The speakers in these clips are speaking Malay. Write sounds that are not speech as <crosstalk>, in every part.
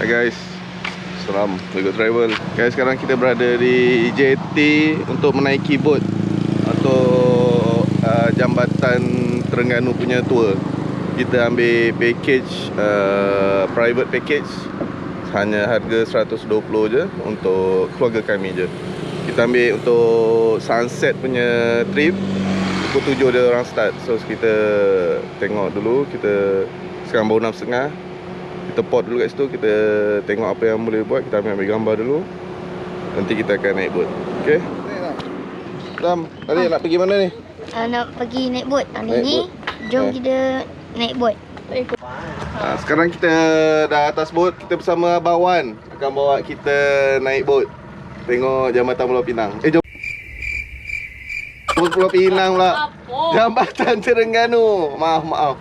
Hai guys. Salam. Mega Travel. Guys sekarang kita berada di JT Untuk menaiki bot Atau uh, Jambatan Terengganu punya tour. Kita ambil package uh, Private package. Hanya harga 120 je Untuk keluarga kami je. Kita ambil untuk Sunset punya trip. Pukul 7 dia orang start. So kita Tengok dulu. Kita Sekarang baru 6.30 kita port dulu kat situ kita tengok apa yang boleh buat kita ambil, ambil gambar dulu. Nanti kita akan naik boat. Okey? Ram, tadi nak pergi mana ni? uh, nak pergi naik bot. Hari Naik ni jom Eh. kita naik bot. Ha, sekarang kita dah atas bot kita bersama Abang Wan akan bawa kita naik bot tengok Jambatan Pulau Pinang. Eh jom Pulau Pinang pula. Jambatan Terengganu. Maaf maaf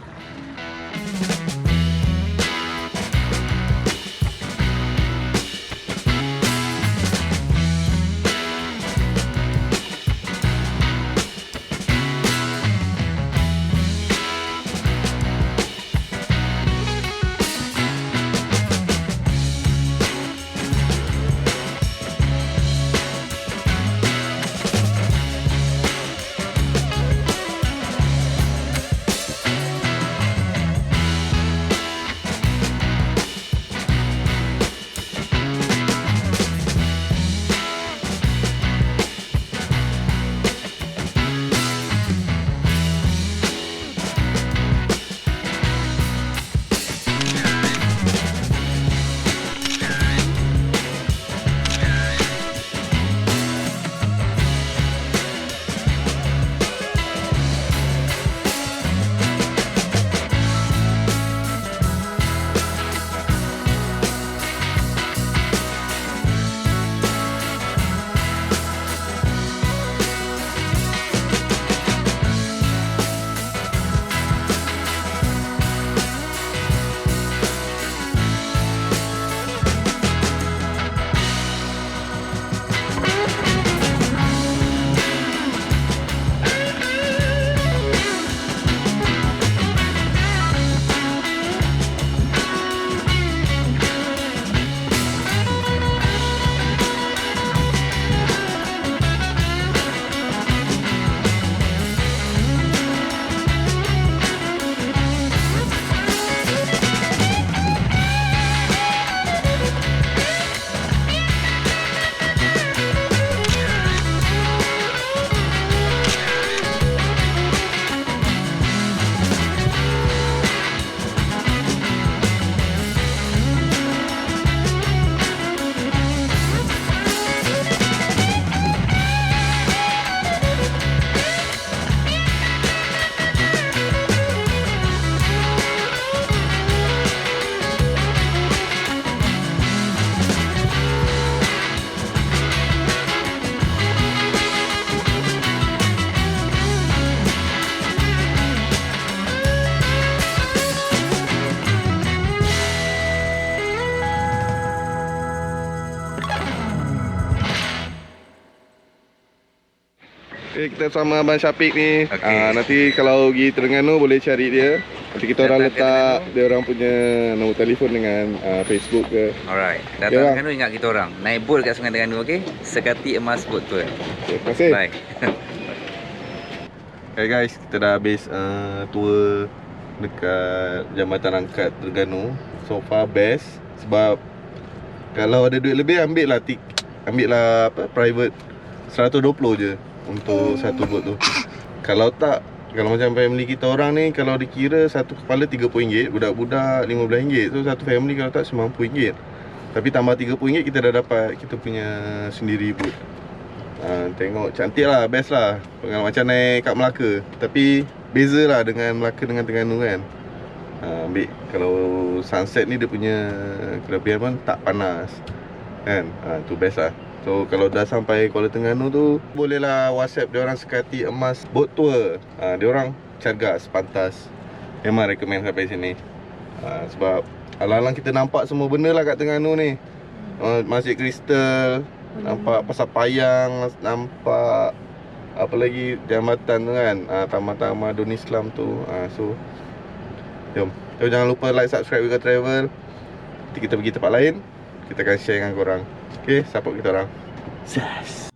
Okay, kita sama Abang Syafiq ni. Okay. nanti kalau pergi Terengganu boleh cari dia. Nanti kita orang Datang letak Terengganu. dia orang punya nombor telefon dengan uh, Facebook ke. Alright. Datang bang. Terengganu ingat kita orang. Naik boat kat Sungai Terengganu okey. Sekati emas boat tour. Okay, terima kasih. Bye. <laughs> Okay guys, kita dah habis uh, tour dekat Jambatan Angkat Terengganu. So far best sebab kalau ada duit lebih ambil lah tik ambil lah apa private 120 je untuk satu boat tu. Kalau tak kalau macam family kita orang ni kalau dikira satu kepala RM30, budak-budak RM15. So satu family kalau tak RM90. Tapi tambah RM30 kita dah dapat kita punya sendiri boat. Ha, tengok cantik lah, best lah Pengalaman macam naik kat Melaka Tapi beza lah dengan Melaka dengan Terengganu kan ha, Ambil kalau sunset ni dia punya kelebihan pun tak panas Kan, ha, tu best lah So kalau dah sampai Kuala Terengganu tu Bolehlah whatsapp dia orang sekati emas boat tour. Ha, Dia orang carga sepantas. Memang recommend sampai sini. Ha, Sebab alang-alang kita nampak semua benda lah kat Terengganu ni. Uh, Masjid Kristal Nampak Pasar Payang Nampak Apa lagi Jambatan tu kan? Uh, Taman-taman Dun Islam tu. Uh, So Jom. So jangan lupa like, subscribe Wiga Travel. Nanti kita pergi tempat lain Kita akan share dengan korang. Okay, support kita orang? Sas